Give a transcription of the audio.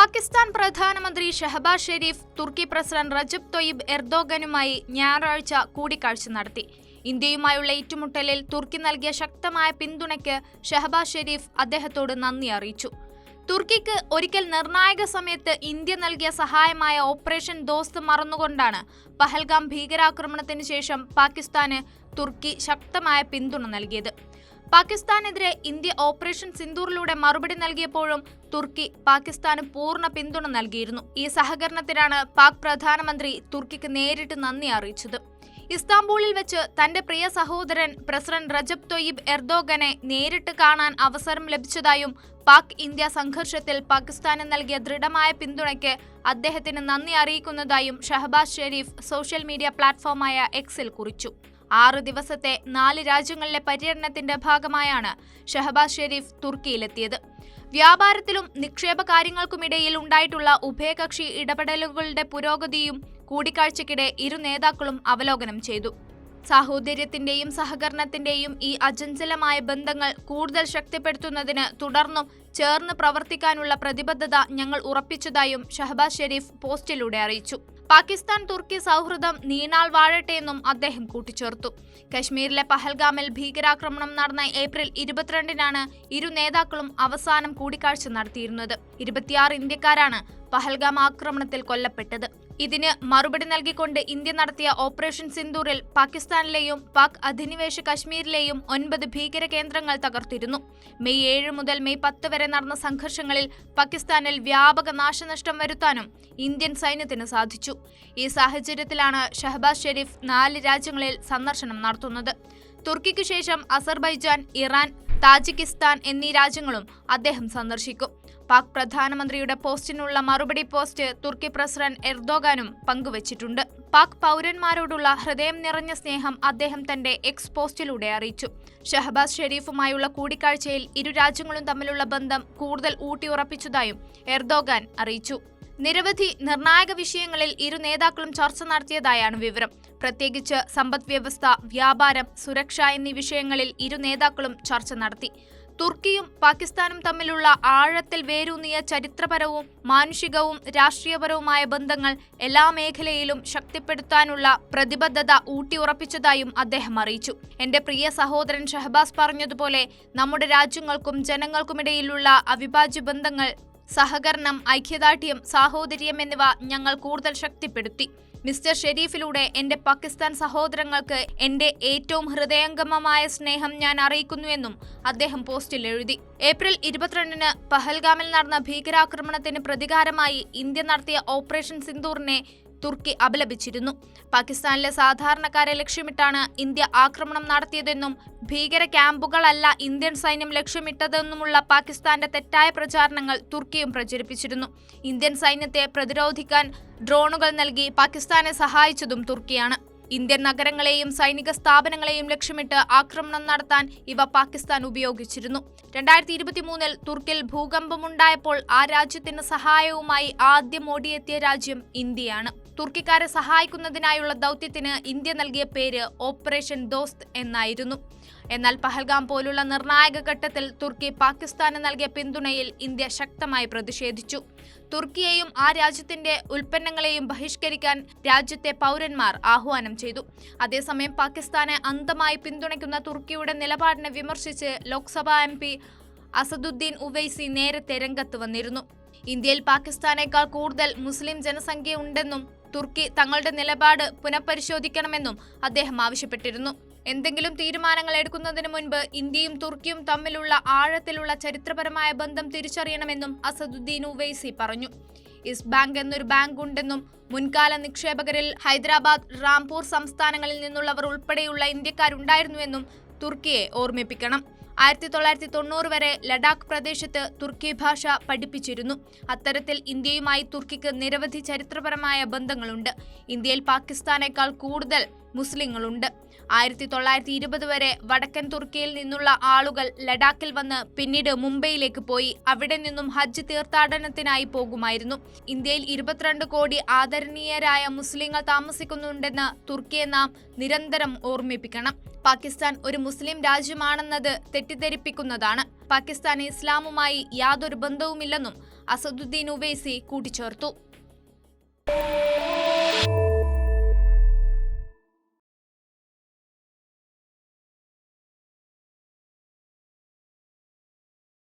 പാകിസ്ഥാൻ പ്രധാനമന്ത്രി ഷഹബാസ് ഷെരീഫ് തുർക്കി president Recep Tayyip എർദോഗനുമായി ഞായറാഴ്ച കൂടിക്കാഴ്ച നടത്തി. ഇന്ത്യയുമായുള്ള ഏറ്റുമുട്ടലിൽ തുർക്കി നൽകിയ ശക്തമായ പിന്തുണയ്ക്ക് ഷഹബാസ് ഷെരീഫ് അദ്ദേഹത്തോട് നന്ദി അറിയിച്ചു. തുർക്കിക്ക് ഒരിക്കൽ നിർണായക സമയത്ത് ഇന്ത്യ നൽകിയ സഹായമായ ഓപ്പറേഷൻ ദോസ്ത് മറന്നുകൊണ്ടാണ് പഹൽഗാം ഭീകരാക്രമണത്തിന് ശേഷം പാകിസ്ഥാന് തുർക്കി ശക്തമായ പിന്തുണ നൽകിയത്. പാകിസ്ഥാനെതിരെ ഇന്ത്യ ഓപ്പറേഷൻ സിന്ദൂറിലൂടെ മറുപടി നൽകിയപ്പോഴും തുർക്കി പാകിസ്ഥാന് പൂർണ പിന്തുണ നൽകിയിരുന്നു. ഈ സഹകരണത്തിനാണ് പാക് പ്രധാനമന്ത്രി തുർക്കിക്ക് നേരിട്ട് നന്ദി അറിയിച്ചത്. ഇസ്താംബൂളിൽ വെച്ച് തന്റെ പ്രിയ സഹോദരൻ പ്രസിഡന്റ് റജബ് തൊയ്യിബ് എർദോഗനെ നേരിട്ട് കാണാൻ അവസരം ലഭിച്ചതായും പാക് ഇന്ത്യ സംഘർഷത്തിൽ പാകിസ്ഥാന് നൽകിയ ദൃഢമായ പിന്തുണയ്ക്ക് അദ്ദേഹത്തിന് നന്ദി അറിയിക്കുന്നതായും ഷഹബാസ് ഷെരീഫ് സോഷ്യൽ മീഡിയ പ്ലാറ്റ്ഫോമായ എക്സിൽ കുറിച്ചു. ആറ് ദിവസത്തെ നാല് രാജ്യങ്ങളിലെ പര്യടനത്തിന്റെ ഭാഗമായാണ് ഷഹബാസ് ഷെരീഫ് തുർക്കിയിലെത്തിയത്. വ്യാപാരത്തിലും നിക്ഷേപ കാര്യങ്ങൾക്കുമിടയിൽ ഉണ്ടായിട്ടുള്ള ഉഭയകക്ഷി ഇടപെടലുകളുടെ പുരോഗതിയും കൂടിക്കാഴ്ചയ്ക്കിടെ ഇരു നേതാക്കളും അവലോകനം ചെയ്തു. സാഹോദര്യത്തിന്റെയും സഹകരണത്തിന്റെയും ഈ അചഞ്ചലമായ ബന്ധങ്ങൾ കൂടുതൽ ശക്തിപ്പെടുത്തുന്നതിന് തുടർന്നും ചേർന്ന് പ്രവർത്തിക്കാനുള്ള പ്രതിബദ്ധത ഞങ്ങൾ ഉറപ്പിച്ചതായും ഷഹബാസ് ഷെരീഫ് പോസ്റ്റിലൂടെ അറിയിച്ചു. പാകിസ്ഥാൻ തുർക്കി സൗഹൃദം നീണാൾ വാഴട്ടെയെന്നും അദ്ദേഹം കൂട്ടിച്ചേർത്തു. കശ്മീരിലെ പഹൽഗാമിൽ ഭീകരാക്രമണം നടന്ന ഏപ്രിൽ ഇരുപത്തിരണ്ടിനാണ് ഇരു നേതാക്കളും അവസാനം കൂടിക്കാഴ്ച നടത്തിയിരുന്നത്. ഇരുപത്തിയാറ് ഇന്ത്യക്കാരാണ് പഹൽഗാം ആക്രമണത്തിൽ കൊല്ലപ്പെട്ടത്. ഇതിന് മറുപടി നൽകിക്കൊണ്ട് ഇന്ത്യ നടത്തിയ ഓപ്പറേഷൻ സിന്ദൂറിൽ പാകിസ്ഥാനിലെയും പാക് അധിനിവേശ കശ്മീരിലെയും ഒൻപത് ഭീകര കേന്ദ്രങ്ങൾ തകർത്തിരുന്നു. മെയ് ഏഴ് മുതൽ മെയ് പത്ത് വരെ നടന്ന സംഘർഷങ്ങളിൽ പാകിസ്ഥാനിൽ വ്യാപക നാശനഷ്ടം വരുത്താനും ഇന്ത്യൻ സൈന്യത്തിന് സാധിച്ചു. ഈ സാഹചര്യത്തിലാണ് ഷഹബാസ് ഷെരീഫ് നാല് രാജ്യങ്ങളിൽ സന്ദർശനം നടത്തുന്നത്. തുർക്കിക്കു ശേഷം അസർബൈജാൻ ഇറാൻ താജിക്കിസ്ഥാൻ എന്നീ രാജ്യങ്ങളും അദ്ദേഹം സന്ദർശിക്കും. പാക് പ്രധാനമന്ത്രിയുടെ പോസ്റ്റിനുള്ള മറുപടി പോസ്റ്റ് തുർക്കി പ്രസിഡന്റ് എർദോഗാനും പങ്കുവച്ചിട്ടുണ്ട്. പാക് പൗരന്മാരോടുള്ള ഹൃദയം നിറഞ്ഞ സ്നേഹം അദ്ദേഹം തന്റെ എക്സ് പോസ്റ്റിലൂടെ അറിയിച്ചു. ഷഹബാസ് ഷെരീഫുമായുള്ള കൂടിക്കാഴ്ചയിൽ ഇരു രാജ്യങ്ങളും തമ്മിലുള്ള ബന്ധം കൂടുതൽ ഊട്ടിയുറപ്പിച്ചതായും എർദോഗാൻ അറിയിച്ചു. നിരവധി നിർണായക വിഷയങ്ങളിൽ ഇരു നേതാക്കളും ചർച്ച നടത്തിയതായാണ് വിവരം. പ്രത്യേകിച്ച് സമ്പദ് വ്യവസ്ഥ വ്യാപാരം സുരക്ഷ എന്നീ വിഷയങ്ങളിൽ ഇരു നേതാക്കളും ചർച്ച നടത്തി. തുർക്കിയും പാകിസ്ഥാനും തമ്മിലുള്ള ആഴത്തിൽ വേരൂന്നിയ ചരിത്രപരവും മാനുഷികവും രാഷ്ട്രീയപരവുമായ ബന്ധങ്ങൾ എല്ലാ മേഖലയിലും ശക്തിപ്പെടുത്താനുള്ള പ്രതിബദ്ധത ഊട്ടിയുറപ്പിച്ചതായും അദ്ദേഹം അറിയിച്ചു. എന്റെ പ്രിയ സഹോദരൻ ഷഹബാസ് പറഞ്ഞതുപോലെ നമ്മുടെ രാജ്യങ്ങൾക്കും ജനങ്ങൾക്കുമിടയിലുള്ള അവിഭാജ്യ ബന്ധങ്ങൾ സഹകരണം ഐക്യദാർഢ്യം സാഹോദര്യം എന്നിവ ഞങ്ങൾ കൂടുതൽ ശക്തിപ്പെടുത്തി. മിസ്റ്റർ ഷെരീഫിലൂടെ എന്റെ പാകിസ്ഥാൻ സഹോദരങ്ങൾക്ക് എന്റെ ഏറ്റവും ഹൃദയംഗമമായ സ്നേഹം ഞാൻ അറിയിക്കുന്നുവെന്നും അദ്ദേഹം പോസ്റ്റിൽ എഴുതി. ഏപ്രിൽ ഇരുപത്തിരണ്ടിന് പഹൽഗാമിൽ നടന്ന ഭീകരാക്രമണത്തിന് പ്രതികാരമായി ഇന്ത്യ നടത്തിയ ഓപ്പറേഷൻ സിന്ദൂറിനെ തുർക്കി അപലപിച്ചിരുന്നു. പാകിസ്ഥാനിലെ സാധാരണക്കാരെ ലക്ഷ്യമിട്ടാണ് ഇന്ത്യ ആക്രമണം നടത്തിയതെന്നും ഭീകര ക്യാമ്പുകളല്ല ഇന്ത്യൻ സൈന്യം ലക്ഷ്യമിട്ടതെന്നുമുള്ള പാകിസ്ഥാന്റെ തെറ്റായ പ്രചാരണങ്ങൾ തുർക്കിയും പ്രചരിപ്പിച്ചിരുന്നു. ഇന്ത്യൻ സൈന്യത്തെ പ്രതിരോധിക്കാൻ ഡ്രോണുകൾ നൽകി പാകിസ്ഥാനെ സഹായിച്ചതും തുർക്കിയാണ്. ഇന്ത്യൻ നഗരങ്ങളെയും സൈനിക സ്ഥാപനങ്ങളെയും ലക്ഷ്യമിട്ട് ആക്രമണം നടത്താൻ ഇവ പാകിസ്ഥാൻ ഉപയോഗിച്ചിരുന്നു. രണ്ടായിരത്തി ഇരുപത്തിമൂന്നിൽ തുർക്കിൽ ഭൂകമ്പമുണ്ടായപ്പോൾ ആ രാജ്യത്തിന് സഹായവുമായി ആദ്യം ഓടിയെത്തിയ രാജ്യം ഇന്ത്യയാണ്. തുർക്കിക്കാരെ സഹായിക്കുന്നതിനായുള്ള ദൗത്യത്തിന് ഇന്ത്യ നൽകിയ പേര് ഓപ്പറേഷൻ ദോസ്ത് എന്നായിരുന്നു. എന്നാൽ പഹൽഗാം പോലുള്ള നിർണായക ഘട്ടത്തിൽ തുർക്കി പാകിസ്ഥാന് നൽകിയ പിന്തുണയിൽ ഇന്ത്യ ശക്തമായി പ്രതിഷേധിച്ചു. തുർക്കിയെയും ആ രാജ്യത്തിന്റെ ഉൽപ്പന്നങ്ങളെയും ബഹിഷ്കരിക്കാൻ രാജ്യത്തെ പൗരന്മാർ ആഹ്വാനം ചെയ്തു. അതേസമയം പാകിസ്ഥാനെ അന്ധമായി പിന്തുണയ്ക്കുന്ന തുർക്കിയുടെ നിലപാടിനെ വിമർശിച്ച് ലോക്സഭാ എം പി അസദുദ്ദീൻ ഉവൈസി നേരത്തെ രംഗത്ത് വന്നിരുന്നു. ഇന്ത്യയിൽ പാകിസ്ഥാനേക്കാൾ കൂടുതൽ മുസ്ലിം ജനസംഖ്യയുണ്ടെന്നും തുർക്കി തങ്ങളുടെ നിലപാട് പുനഃപരിശോധിക്കണമെന്നും അദ്ദേഹം ആവശ്യപ്പെട്ടിരുന്നു. എന്തെങ്കിലും തീരുമാനങ്ങൾ എടുക്കുന്നതിന് മുൻപ് ഇന്ത്യയും തുർക്കിയും തമ്മിലുള്ള ആഴത്തിലുള്ള ചരിത്രപരമായ ബന്ധം തിരിച്ചറിയണമെന്നും അസദുദ്ദീൻ ഉവൈസി പറഞ്ഞു. ഇസ് ബാങ്ക് എന്നൊരു ബാങ്ക് ഉണ്ടെന്നും മുൻകാല നിക്ഷേപകരിൽ ഹൈദരാബാദ് റാംപൂർ സംസ്ഥാനങ്ങളിൽ നിന്നുള്ളവർ ഉൾപ്പെടെയുള്ള ഇന്ത്യക്കാരുണ്ടായിരുന്നുവെന്നും തുർക്കിയെ ഓർമ്മിപ്പിക്കണം. ആയിരത്തി തൊള്ളായിരത്തി തൊണ്ണൂറ് വരെ ലഡാക്ക് പ്രദേശത്ത് തുർക്കി ഭാഷ പഠിപ്പിച്ചിരുന്നു. അത്തരത്തിൽ ഇന്ത്യയുമായി തുർക്കിക്ക് നിരവധി ചരിത്രപരമായ ബന്ധങ്ങളുണ്ട്. ഇന്ത്യയിൽ പാകിസ്ഥാനേക്കാൾ കൂടുതൽ മുസ്ലിങ്ങളുണ്ട്. ആയിരത്തി തൊള്ളായിരത്തി ഇരുപത് വരെ വടക്കൻ തുർക്കിയിൽ നിന്നുള്ള ആളുകൾ ലഡാക്കിൽ വന്ന് പിന്നീട് മുംബൈയിലേക്ക് പോയി. അവിടെ നിന്നും ഹജ്ജ് തീർത്ഥാടനത്തിനായി പോകുമായിരുന്നു. ഇന്ത്യയിൽ ഇരുപത്തിരണ്ട് കോടി ആദരണീയരായ മുസ്ലിങ്ങൾ താമസിക്കുന്നുണ്ടെന്ന് തുർക്കിയെ നാം നിരന്തരം ഓർമ്മിപ്പിക്കണം. പാകിസ്ഥാൻ ഒരു മുസ്ലിം രാജ്യമാണെന്നത് തെറ്റിദ്ധരിപ്പിക്കുന്നതാണ്. പാകിസ്ഥാൻ ഇസ്ലാമുമായി യാതൊരു ബന്ധവുമില്ലെന്നും അസദുദ്ദീൻ ഉവൈസി കൂട്ടിച്ചേർത്തു.